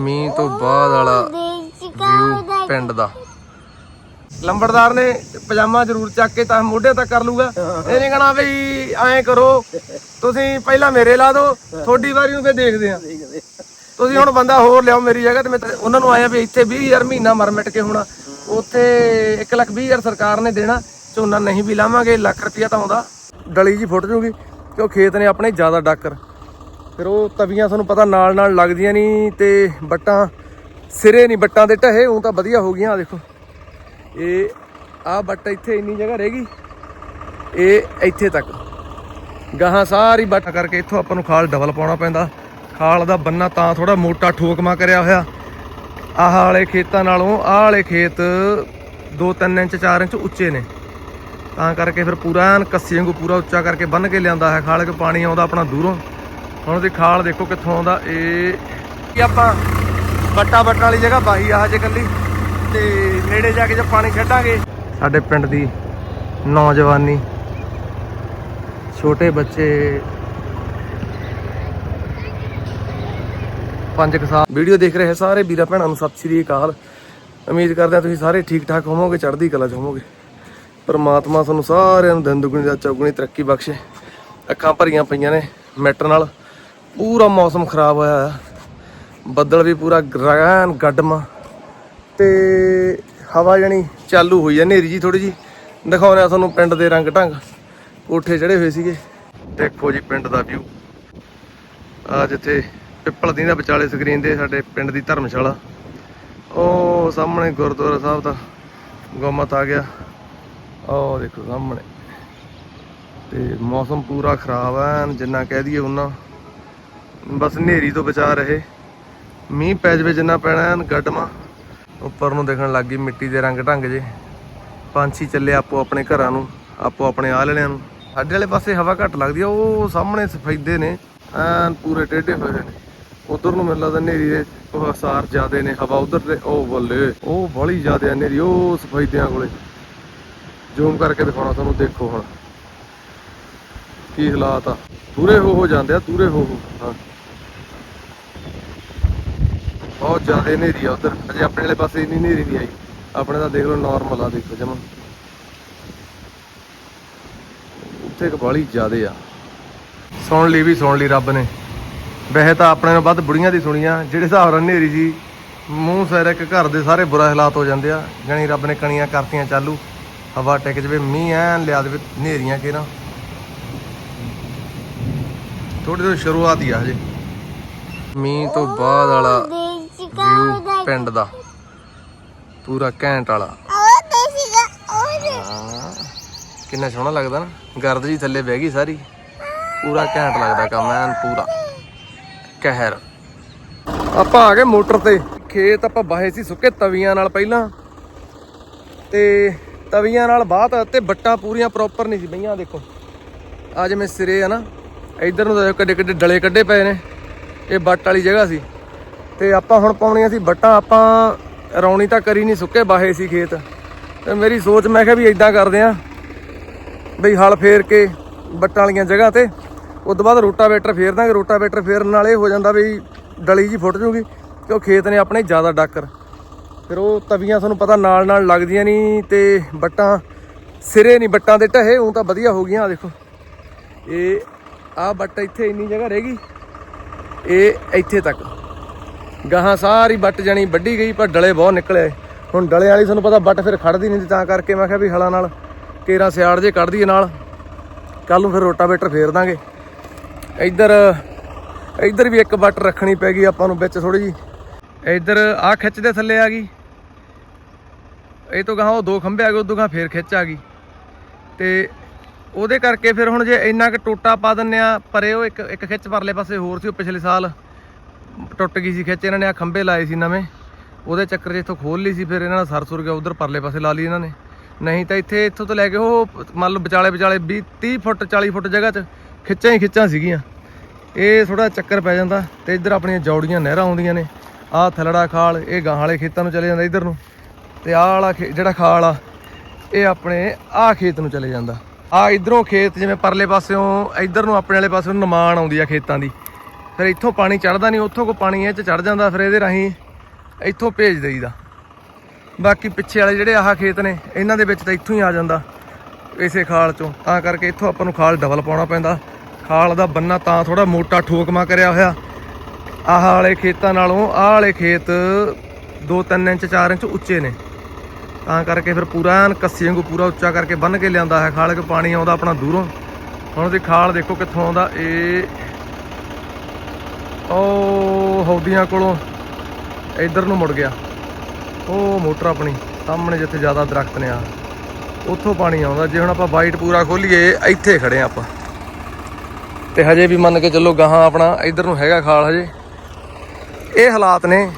ਮੀਂਹ ਤੋਂ ਬਾਅਦ ਵਾਲਾ ਵਿਊ ਪਿੰਡ ਦਾ। ਲੰਬੜਦਾਰ ਨੇ ਪਜਾਮਾ ਜ਼ਰੂਰ ਚੱਕ ਕੇ ਤਾਂ ਮੋਢੇ ਤੱਕ ਕਰ ਲੂਗਾ। ਇਹ ਨਹੀਂ ਕਹਣਾ ਵੀ ਐਂ ਕਰੋ ਤੁਸੀਂ ਪਹਿਲਾਂ ਮੇਰੇ ਲਾ ਦਿਓ ਤੁਹਾਡੀ ਵਾਰੀ ਨੂੰ ਫੇਰ ਦੇਖਦੇ ਆ ਤੁਸੀਂ ਹੁਣ ਬੰਦਾ ਹੋਰ ਲਿਆਓ ਮੇਰੀ ਜਗ੍ਹਾ ਤੇ ਮੈਂ ਉਹਨਾਂ ਨੂੰ ਆਇਆ ਵੀ ਇੱਥੇ 20000 ਮਹੀਨਾ ਮਰ ਮਿਟ ਕੇ ਹੋਣਾ। ਉੱਥੇ 1 ਲੱਖ 20000 ਸਰਕਾਰ ਨੇ ਦੇਣਾ ਝੋਨਾ ਨਹੀਂ ਵੀ ਲਾਵਾਂਗੇ ਲੱਖ ਰੁਪਇਆ ਤਾਂ ਆਉਂਦਾ। ਡਲੀ ਜੀ ਫੁੱਟ ਜੂਗੀ ਕਿਉਂ ਖੇਤ ਨੇ ਆਪਣੇ ਜ਼ਿਆਦਾ ਡਾਕਰ। ਫਿਰ ਉਹ ਤਵੀਆਂ ਤੁਹਾਨੂੰ ਪਤਾ ਨਾਲ ਨਾਲ ਲੱਗਦੀਆਂ ਨਹੀਂ ਤੇ ਬੱਟਾਂ, ਸਿਰੇ ਨਹੀਂ ਬੱਟਾਂ ਦੇ ਢਹੇ ਉਹ ਤਾਂ ਵਧੀਆ ਹੋ ਗਈਆਂ ਆ ਦੇਖੋ। ਇਹ ਆ ਬੱਟ ਇੱਥੇ ਇੰਨੀ ਜਗ੍ਹਾ ਰਹੇਗੀ ਇਹ ਇੱਥੇ ਤੱਕ। ਗਾਹਾਂ ਸਾਰੀ ਬੱਟ ਕਰਕੇ ਇੱਥੋਂ ਆਪਾਂ ਨੂੰ ਖਾਲ ਡਬਲ ਪਾਉਣਾ ਪੈਂਦਾ। ਖਾਲ ਦਾ ਬੰਨਾ ਤਾਂ ਥੋੜਾ ਮੋਟਾ ਠੋਕਮਾ ਕਰਿਆ ਹੋਇਆ। ਆਹ ਵਾਲੇ ਖੇਤਾਂ ਨਾਲੋਂ ਆਹ ਵਾਲੇ ਖੇਤ 2-3 ਇੰਚ 4 ਇੰਚ ਉੱਚੇ ਨੇ। ਤਾਂ ਕਰਕੇ ਫਿਰ ਪੂਰਾ ਐਨ ਕੱਸੀ ਵਾਂਗੂ ਪੂਰਾ ਉੱਚਾ ਕਰਕੇ ਬੰਨ ਕੇ ਲਿਆਂਦਾ ਹੈ। ਖਾਲ ਕੇ ਪਾਣੀ ਆਉਂਦਾ ਆਪਣਾ ਦੂਰੋਂ। ਹੁਣ ਉਹਦੀ ਖਾਲ ਦੇਖੋ ਕਿੱਥੋਂ ਆਉਂਦਾ, ਇਹ ਇਹ ਆਪਾਂ ਬੱਟਾ ਬੱਟਣ ਵਾਲੀ ਜਗ੍ਹਾ ਬਾਹੀ ਆ ਹਜੇ ਕੱਲੀ ਤੇ ਨੇੜੇ ਜਾ ਕੇ ਜੇ ਪਾਣੀ ਛੱਡਾਂਗੇ। ਸਾਡੇ ਪਿੰਡ ਦੀ ਨੌਜਵਾਨੀ, ਛੋਟੇ ਬੱਚੇ ਪੰਜ ਸਾਲ। ਵੀਡੀਓ ਦੇਖ ਰਹੇ ਸਾਰੇ ਵੀਰਾਂ ਭੈਣਾਂ ਨੂੰ, ਸਤਿ ਸ਼੍ਰੀ ਅਕਾਲ। ਉਮੀਦ ਕਰਦੇ ਹਾਂ ਤੁਸੀਂ ਸਾਰੇ ਠੀਕ ਠਾਕ ਹੋਵੋਗੇ, ਚੜ੍ਹਦੀ ਕਲਾ ਚ ਹੋਵੋਗੇ। ਪਰਮਾਤਮਾ ਤੁਹਾਨੂੰ ਸਾਰਿਆਂ ਨੂੰ ਦਿਨ ਦੁਗਣੀ ਦਾ ਚੌਗੁਣੀ ਤਰੱਕੀ ਬਖਸ਼ੇ। ਅੱਖਾਂ ਭਰੀਆਂ ਪਈਆਂ ਨੇ, ਮੈਟਰ ਨਾਲ। ਪੂਰਾ ਮੌਸਮ ਖਰਾਬ ਹੋਇਆ ਹੈ ਬੱਦਲ ਵੀ ਪੂਰਾ ਗ੍ਰਾਨ ਗੱਡਮਾ। ਤੇ ਹਵਾ ਜਣੀ ਚਾਲੂ ਹੋਈ ਆ ਨੇਰੀ ਜੀ ਥੋੜੀ ਜੀ। ਦਿਖਾਉਂਦੇ ਆ ਤੁਹਾਨੂੰ ਪਿੰਡ ਦੇ ਰੰਗ ਢੰਗ। ਕੋਠੇ ਚੜੇ ਹੋਏ ਸੀਗੇ। ਦੇਖੋ ਜੀ ਪਿੰਡ ਦਾ ਵਿਊ ਆ ਜਿੱਥੇ ਪਿੱਪਲ ਦੀ ਦਾ ਵਿਚਾਲੇ ਸਕਰੀਨ ਦੇ ਸਾਡੇ ਪਿੰਡ ਦੀ ਧਰਮਸ਼ਾਲਾ। ਉਹ ਸਾਹਮਣੇ ਗੁਰਦੁਆਰਾ ਸਾਹਿਬ ਦਾ ਗੋਮਤ ਆ ਗਿਆ। ਉਹ ਦੇਖੋ ਸਾਹਮਣੇ। ਤੇ ਮੌਸਮ ਪੂਰਾ ਖਰਾਬ ਹੈ ਜਿੰਨਾ ਕਹਿ ਦਈਏ ਉਹਨਾਂ ਬਸ ਹਨੇਰੀ ਤੋਂ ਬਚਾ ਰਹੇ। ਮੀਂਹ ਪੈ ਜਵੇ ਜਿੰਨਾ ਪੈਣਾ ਗੱਡਮਾ ਉੱਪਰ ਨੂੰ ਦੇਖਣ ਲੱਗ ਗਈ ਮਿੱਟੀ ਦੇ ਰੰਗ ਢੰਗ ਜੇ ਪੰਛੀ ਚੱਲੇ ਆਪੋ ਆਪਣੇ ਘਰਾਂ ਨੂੰ, ਆਪੋ ਆਪਣੇ ਆਲਣਿਆਂ ਨੂੰ। ਸਾਡੇ ਵਾਲੇ ਪਾਸੇ ਹਵਾ ਘੱਟ ਲੱਗਦੀ ਆ, ਉਹ ਸਾਹਮਣੇ ਸਫੈਦੇ ਨੇ। ਐਨ ਪੂਰੇ ਟੇਢੇ ਹੋਏ ਨੇ। ਉਧਰ ਨੂੰ ਮੈਨੂੰ ਲੱਗਦਾ ਹਨੇਰੀ ਦੇ ਉਹ ਜ਼ਿਆਦੇ ਨੇ, ਹਵਾ ਉਧਰ ਦੇ ਉਹ ਬੱਲੇ ਉਹ ਬੜੀ ਜ਼ਿਆਦੇ ਆ ਹਨੇਰੀ, ਉਹ ਸਫੈਦਿਆਂ ਕੋਲੇ। ਜ਼ੂਮ ਕਰਕੇ ਦਿਖਾਉਣਾ ਤੁਹਾਨੂੰ, ਦੇਖੋ ਹੁਣ। ਕੀ ਹਾਲਾਤ ਆ। ਪੂਰੇ ਹੋ ਹੋ ਜਾਂਦੇ ਆ ਪੂਰੇ ਹੋ ਹੋ। ਹਾਂ। ਬਹੁਤ ਜ਼ਿਆਦਾ ਹਨੇਰੀ ਆ ਉਧਰ। ਅਜੇ ਆਪਣੇ ਵਾਲੇ ਪਾਸੇ ਇੰਨੀ ਹਨੇਰੀ ਨਹੀਂ ਆਈ। ਆਪਣੇ ਤਾਂ ਦੇਖ ਲਓ ਨਾਰਮਲ ਆ, ਦੇਖੋ ਜਮਾ। ਉੱਥੇ ਇੱਕ ਜ਼ਿਆਦੇ ਆ। ਸੁਣ ਲਈ ਵੀ ਸੁਣ ਲਈ ਰੱਬ ਨੇ। ਵੈਸੇ ਤਾਂ ਆਪਣੇ ਨੂੰ ਵੱਧ ਬੁੜੀਆਂ ਦੀ ਸੁਣੀਆਂ ਜਿਹੜੇ ਹਿਸਾਬ ਨਾਲ ਹਨੇਰੀ ਜੀ, ਮੂੰਹ ਸਿਰ ਇੱਕ ਘਰ ਦੇ ਸਾਰੇ ਬੁਰਾ ਹਾਲਾਤ ਹੋ ਜਾਂਦੇ ਆ। ਜਾਣੀ ਰੱਬ ਨੇ ਕਣੀਆਂ ਕਰਤੀਆਂ ਚਾਲੂ। ਹਵਾ ਟਿਕ ਜਵੇ, ਮੀਂਹ ਐਨ ਲਿਆ ਦੇਵੇ, ਹਨੇਰੀਆਂ ਕੇ ਨਾ ਥੋੜੀ ਥੋੜੀ ਸ਼ੁਰੂਆਤ ਹੀ ਆ ਹਜੇ। ਮੀਂਹ ਤੋਂ ਬਾਅਦ ਵਾਲਾ ਵਿਊ ਪਿੰਡ ਦਾ। ਪੂਰਾ ਘੈਂਟ ਵਾਲਾ। ਹਾਂ। ਕਿੰਨਾ ਸੋਹਣਾ ਲੱਗਦਾ ਨਾ। ਗਰਦ ਜੀ ਥੱਲੇ ਬਹਿ ਗਈ ਸਾਰੀ। ਪੂਰਾ ਘੈਂਟ ਲੱਗਦਾ ਕੰਮ ਐਨ ਪੂਰਾ। ਕਹਿਰ। ਆਪਾਂ ਆ ਗਏ ਮੋਟਰ ਤੇ। ਖੇਤ ਆਪਾਂ ਬਾਹੇ ਸੀ ਸੁੱਕੇ ਤਵੀਆਂ ਨਾਲ ਪਹਿਲਾਂ। ਤੇ ਤਵੀਆਂ ਨਾਲ ਬਾਤ ਤੇ ਬੱਟਾਂ ਪੂਰੀਆਂ ਪ੍ਰੋਪਰ ਨਹੀਂ ਸੀ ਬਈਆਂ ਦੇਖੋ। ਆ ਜਿਵੇਂ ਸਿਰੇ ਆ ਨਾ। ਇਧਰ ਨੂੰ ਦੇਖੋ ਕਿੱਡੇ ਕਿੱਡੇ ਡਲੇ ਕੱਢੇ ਪਏ ਨੇ। ਇਹ ਬੱਟ ਵਾਲੀ ਜਗ੍ਹਾ ਸੀ। ਤੇ ਆਪਾਂ ਹੁਣ ਪਾਉਣੀਆਂ ਸੀ ਬੱਟਾਂ ਆਪਾਂ ਰੌਣੀ ਤਾਂ ਕਰੀ ਨਹੀਂ, ਸੁੱਕੇ ਬਾਹੇ ਸੀ ਖੇਤ। ਤੇ ਮੇਰੀ ਸੋਚ, ਮੈਂ ਕਿਹਾ ਵੀ ਇਦਾਂ ਕਰਦੇ ਆ, ਬਈ ਹਲ ਫੇਰ ਕੇ ਵੱਟਾਂ ਵਾਲੀਆਂ ਜਗ੍ਹਾ ਤੇ ਉਸ ਤੋਂ ਬਾਅਦ ਰੋਟਾਵੇਟਰ ਫੇਰ ਦਾਂਗੇ, ਰੋਟਾਵੇਟਰ ਫੇਰਨ ਨਾਲ ਇਹ ਹੋ ਜਾਂਦਾ ਵੀ ਡਲੀ ਜੀ ਫੁੱਟ ਜੂਗੀ ਕਿਉਂ ਖੇਤ ਨੇ ਆਪਣੇ ਜ਼ਿਆਦਾ ਡਾਕਰ। ਫਿਰ ਉਹ ਤਵੀਆਂ ਤੁਹਾਨੂੰ ਪਤਾ ਨਾਲ ਨਾਲ ਲੱਗਦੀਆਂ ਨਹੀਂ ਤੇ ਵੱਟਾਂ, ਸਿਰੇ ਨਹੀਂ ਬੱਟਾਂ ਦੇ ਢਹੇ ਉਹ ਤਾਂ ਵਧੀਆ ਹੋ ਗਈਆਂ ਆ ਦੇਖੋ। ਇਹ ਆ ਵੱਟ ਇੱਥੇ ਇੰਨੀ ਜਗ੍ਹਾ ਰਹਿ ਗਈ, ਇਹ ਇੱਥੇ ਤੱਕ। ਗਾਹਾਂ ਸਾਰੀ ਵੱਟ ਜਾਣੀ ਵੱਢੀ ਗਈ, ਪਰ ਡਲੇ ਬਹੁਤ ਨਿਕਲੇ। ਹੁਣ ਡਲੇ ਵਾਲੀ ਤੁਹਾਨੂੰ ਪਤਾ ਵੱਟ ਫਿਰ ਖੜਦੀ ਨਹੀਂ ਸੀ ਤਾਂ ਕਰਕੇ ਮੈਂ ਕਿਹਾ ਵੀ ਹਲਾਂ ਨਾਲ, ਕੇਰਾ ਸਿਆੜ ਜੇ ਕੱਢ ਦਈਏ ਨਾਲ। ਕੱਲ ਨੂੰ ਫਿਰ ਰੋਟਾਵੇਟਰ ਫੇਰ ਦਾਂਗੇ। ਇੱਧਰ ਇੱਧਰ ਵੀ ਇੱਕ ਵੱਟ ਰੱਖਣੀ ਪੈ ਗਈ ਆਪਾਂ ਨੂੰ ਵਿੱਚ ਥੋੜੀ ਜੀ ਇੱਧਰ ਆ ਖਿੱਚ ਦੇ ਥੱਲੇ ਆ ਗਈ। ਇਹ ਤੋਂ ਗਾਹਾਂ ਉਹ ਦੋ ਖੰਭੇ ਆ ਗਏ, ਉਦੋਂ ਗਾਹਾਂ ਫੇਰ ਖਿੱਚ ਆ ਗਈ। ਤੇ ਉਹਦੇ ਕਰਕੇ ਫਿਰ ਹੁਣ ਜੇ ਇੰਨਾ ਕੁ ਟੋਟਾ ਪਾ ਦਿੰਨੇ ਆ, ਪਰੇ ਉਹ ਇੱਕ ਇੱਕ ਖਿੱਚ ਪਰਲੇ ਪਾਸੇ ਹੋਰ ਸੀ ਉਹ ਪਿਛਲੇ ਸਾਲ। ਟੁੱਟ ਗਈ ਸੀ ਖਿੱਚ, ਇਹਨਾਂ ਨੇ ਆ ਖੰਭੇ ਲਾਏ ਸੀ ਨਵੇਂ। ਉਹਦੇ ਚੱਕਰ 'ਚ ਇੱਥੋਂ ਖੋਲ ਲਈ ਸੀ, ਫਿਰ ਇਹਨਾਂ ਦਾ ਸਰ ਸੁਰ ਗਿਆ, ਉਧਰ ਪਰਲੇ ਪਾਸੇ ਲਾ ਲਈ ਇਹਨਾਂ ਨੇ। ਨਹੀਂ ਤਾਂ ਇੱਥੇ, ਇੱਥੋਂ ਤੋਂ ਲੈ ਕੇ ਉਹ ਮੰਨ ਲਓ ਵਿਚਾਲੇ ਵਿਚਾਲੇ 20 30 ਫੁੱਟ 40 ਫੁੱਟ ਜਗ੍ਹਾ 'ਚ ਖਿੱਚਾਂ ਹੀ ਖਿੱਚਾਂ ਸੀਗੀਆਂ। ਇਹ ਥੋੜਾ ਚੱਕਰ ਪੈ ਜਾਂਦਾ ਤੇ ਇੱਧਰ ਆਪਣੀਆਂ ਜੌੜੀਆਂ ਨਹਿਰਾਂ ਆਉਂਦੀਆਂ ਨੇ। ਆਹ ਥਲੜਾ ਖਾਲ, ਇਹ ਗਾਂ ਵਾਲੇ ਖੇਤਾਂ ਨੂੰ ਚਲੇ ਜਾਂਦਾ ਇੱਧਰ ਨੂੰ। ਤੇ ਆਹ ਵਾਲਾ ਖੇ- ਜਿਹੜਾ ਖਾਲ ਆ, ਇਹ ਆਪਣੇ ਆਹ ਖੇਤ ਨੂੰ ਚਲੇ ਜਾਂਦਾ। ਆ ਇਧਰੋਂ ਖੇਤ ਜਿਵੇਂ ਪਰਲੇ ਪਾਸਿਓਂ, ਇਧਰ ਨੂੰ ਆਪਣੇ ਵਾਲੇ ਪਾਸਿਓਂ ਨੂੰ ਨਿਮਾਣ ਆਉਂਦੀ ਆ ਖੇਤਾਂ ਦੀ। ਫਿਰ ਇੱਥੋਂ ਪਾਣੀ ਚੜਦਾ ਨਹੀਂ, ਉੱਥੋਂ ਕੋ ਪਾਣੀ ਇਹ ਚ ਚੜ ਜਾਂਦਾ ਫਿਰ ਇਹਦੇ ਰਾਹੀਂ ਇੱਥੋਂ ਭੇਜ ਦੇਈਦਾ। ਬਾਕੀ ਪਿੱਛੇ ਵਾਲੇ ਜਿਹੜੇ ਆਹ ਖੇਤ ਨੇ, ਇਹਨਾਂ ਦੇ ਵਿੱਚ ਤਾਂ ਇੱਥੋਂ ਹੀ ਆ ਜਾਂਦਾ ਇਸੇ ਖਾਲ ਚੋਂ। ਤਾਂ ਕਰਕੇ ਇੱਥੋਂ ਆਪਾਂ ਨੂੰ ਖਾਲ ਡਬਲ ਪਾਉਣਾ ਪੈਂਦਾ। ਖਾਲ ਦਾ ਬੰਨਾ ਤਾਂ ਥੋੜਾ ਮੋਟਾ ਠੋਕਮਾ ਕਰਿਆ ਹੋਇਆ। ਆਹ ਵਾਲੇ ਖੇਤਾਂ ਨਾਲੋਂ ਆਹ ਵਾਲੇ ਖੇਤ 2-3 ਇੰਚ 4 ਇੰਚ ਉੱਚੇ ਨੇ। ਤਾਂ ਕਰਕੇ ਫਿਰ ਪੂਰਾ ਐਨ ਕੱਸੀ ਵਾਂਗੂ ਪੂਰਾ ਉੱਚਾ ਕਰਕੇ ਬੰਨ ਕੇ ਲਿਆਂਦਾ ਹੈ। ਖਾਲ ਕੇ ਪਾਣੀ ਆਉਂਦਾ ਆਪਣਾ ਦੂਰੋਂ। ਹੁਣ ਦੀ ਖਾਲ ਦੇਖੋ ਕਿੱਥੋਂ ਆਉਂਦਾ, ਇਹ ਉਹ ਹੌਦੀਆਂ ਕੋਲੋਂ ਇੱਧਰ ਨੂੰ ਮੁੜ ਗਿਆ। ਉਹ ਮੋਟਰ ਆਪਣੀ, ਸਾਹਮਣੇ ਜਿੱਥੇ ਜ਼ਿਆਦਾ ਦਰਖਤ ਨੇ ਆ, ਉੱਥੋਂ ਪਾਣੀ ਆਉਂਦਾ। ਜੇ ਹੁਣ ਆਪਾਂ ਵਾਈਟ ਪੂਰਾ ਖੋਲੀਏ, ਇੱਥੇ ਖੜੇ ਆ ਆਪਾਂ। ਤੇ ਹਜੇ ਵੀ ਮੰਨ ਕੇ ਚੱਲੋ ਗਾਹਾਂ ਆਪਣਾ ਇੱਧਰ ਨੂੰ ਹੈਗਾ ਖਾਲ ਹਜੇ। ਇਹ ਹਾਲਾਤ ਨੇ,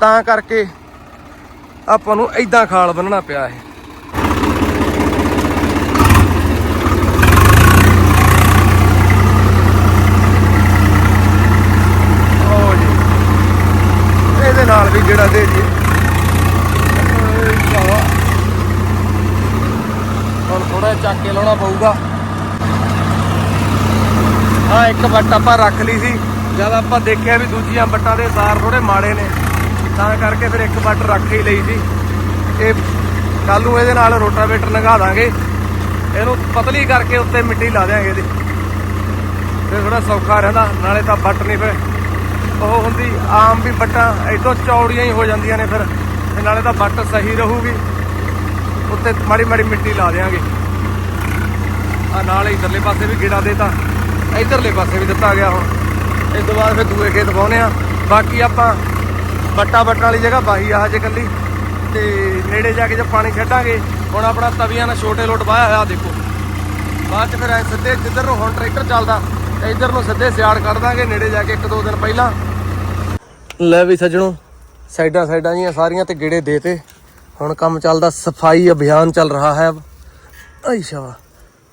ਤਾਂ ਕਰਕੇ ਆਪਾਂ ਨੂੰ ਐਦਾਂ ਖਾਲ ਬੰਨਣਾ ਪਿਆ ਇਹ ਓ ਜੀ ਇਹਦੇ ਨਾਲ ਵੀ ਜਿਹੜਾ ਦੇ ਜੀ? ਓਏ ਹੁਣ ਥੋੜਾ ਚੱਕ ਕੇ ਲਾਉਣਾ ਪਊਗਾ। ਆ ਇੱਕ ਵੱਟ ਆਪਾਂ ਰੱਖ ਲਈ ਸੀ। ਜਦ ਆਪਾਂ ਦੇਖਿਆ ਵੀ ਦੂਜੀਆਂ ਵੱਟਾਂ ਦੇ ਸਾਰ ਥੋੜੇ ਮਾੜੇ ਨੇ, ਤਾਂ ਕਰਕੇ ਫਿਰ ਇੱਕ ਵੱਟ ਰੱਖ ਹੀ ਲਈ ਸੀ। ਇਹ ਕੱਲ ਨੂੰ ਇਹਦੇ ਨਾਲ ਰੋਟਾਵੇਟਰ ਲੰਘਾ ਦਾਂਗੇ। ਇਹਨੂੰ ਪਤਲੀ ਕਰਕੇ ਉੱਤੇ ਮਿੱਟੀ ਲਾ ਦਿਆਂਗੇ ਇਹਦੀ। ਫਿਰ ਥੋੜਾ ਸੌਖਾ ਰਹਿੰਦਾ, ਨਾਲੇ ਤਾਂ ਵੱਟ ਨਹੀਂ ਫਿਰ ਉਹ ਹੁੰਦੀ ਆਮ ਵੀ ਵੱਟਾਂ ਇਦੋਂ ਚੌੜੀਆਂ ਹੀ ਹੋ ਜਾਂਦੀਆਂ ਨੇ ਫਿਰ। ਤੇ ਨਾਲੇ ਤਾਂ ਵੱਟ ਸਹੀ ਰਹੂਗੀ। ਉੱਤੇ ਮਾੜੀ ਮਾੜੀ ਮਿੱਟੀ ਲਾ ਦੇਾਂਗੇ ਆ ਨਾਲ ਇਧਰਲੇ ਪਾਸੇ ਵੀ ਗੇੜਾ ਦੇਤਾ ਇਧਰਲੇ ਪਾਸੇ ਵੀ ਦਿੱਤਾ ਗਿਆ ਹੁਣ। ਇਸ ਤੋਂ ਬਾਅਦ ਫਿਰ ਦੂਏ ਖੇਤ ਪਾਉਨੇ ਆ ਬਾਕੀ ਆਪਾਂ ਵੱਟਾ ਵੱਟਾਂ ਵਾਲੀ ਜਗ੍ਹਾ ਬਾਹੀ ਆ ਹਜੇ ਕੱਲੀ ਤੇ ਨੇੜੇ ਜਾ ਕੇ ਜੇ ਪਾਣੀ ਛੱਡਾਂਗੇ, ਹੁਣ ਆਪਣਾ ਤਵੀਆਂ ਨਾਲ ਛੋਟੇ ਲੋਟ ਵਾਇਆ ਹੋਇਆ ਦੇਖੋ। ਬਾਅਦ ਚ ਫਿਰ ਸਿੱਧੇ ਜਿੱਧਰ ਨੂੰ ਹੁਣ ਟਰੈਕਟਰ ਚੱਲਦਾ, ਤੇ ਇੱਧਰ ਨੂੰ ਸਿੱਧੇ ਸਿਆੜ ਕੱਢ ਦਾਂਗੇ, ਨੇੜੇ ਜਾ ਕੇ ਇੱਕ ਦੋ ਦਿਨ ਪਹਿਲਾਂ। ਲੈ ਵੀ ਸੱਜਣੋ, ਸਾਈਡਾਂ ਸਾਈਡਾਂ ਜੀਆਂ ਸਾਰੀਆਂ ਤੇ ਗੇੜੇ ਦੇਤੇ ਹੁਣ ਕੰਮ ਚੱਲਦਾ, ਸਫ਼ਾਈ ਅਭਿਆਨ ਚੱਲ ਰਿਹਾ ਹੈ ਅਬ। ਆਇਸ਼ਾ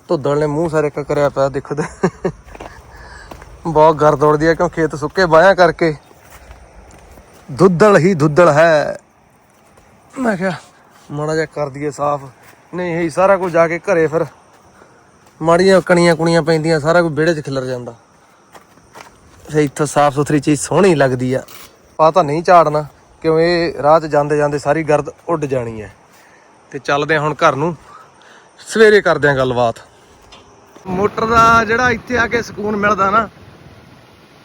ਧੁੱਦਲ ਨੇ ਮੂੰਹ ਸਾਰੇ ਕਰਿਆ ਪਿਆ ਦੇਖੋ ਤੇ ਬਹੁਤ ਗਰ ਦੌੜਦੀ ਹੈ ਕਿਉਂ ਖੇਤ ਸੁੱਕੇ ਬਾਹਾਂ ਕਰਕੇ। ਦੁੱਦਲ ਹੀ ਦੁੱਦਲ ਹੈ। ਮੈਂ ਕਿਹਾ, ਮਾੜਾ ਜਿਹਾ ਕਰ ਦਈਏ ਸਾਫ਼। ਨਹੀਂ, ਇਹ ਸਾਰਾ ਕੁਝ ਜਾ ਕੇ ਘਰੇ ਫਿਰ ਮਾੜੀਆਂ ਕਣੀਆਂ ਕੁਣੀਆਂ ਪੈਂਦੀਆਂ, ਸਾਰਾ ਕੁਝ ਵਿਹੜੇ 'ਚ ਖਿਲਰ ਜਾਂਦਾ। ਫੇ ਇੱਥੋਂ ਸਾਫ਼ ਸੁਥਰੀ ਚੀਜ਼ ਸੋਹਣੀ ਲੱਗਦੀ ਆ। ਪਾ ਤਾਂ ਨਹੀਂ ਝਾੜਨਾ ਕਿਉਂ ਇਹ ਰਾਹ 'ਚ ਜਾਂਦੇ ਜਾਂਦੇ ਸਾਰੀ ਗਰਦ ਉੱਡ ਜਾਣੀ ਹੈ। ਤੇ ਚੱਲਦੇ ਹਾਂ ਹੁਣ ਘਰ ਨੂੰ। ਸਵੇਰੇ ਕਰਦੇ ਹਾਂ ਗੱਲਬਾਤ। ਮੋਟਰ ਦਾ ਜਿਹੜਾ ਇੱਥੇ ਆ ਕੇ ਸਕੂਨ ਮਿਲਦਾ ਨਾ,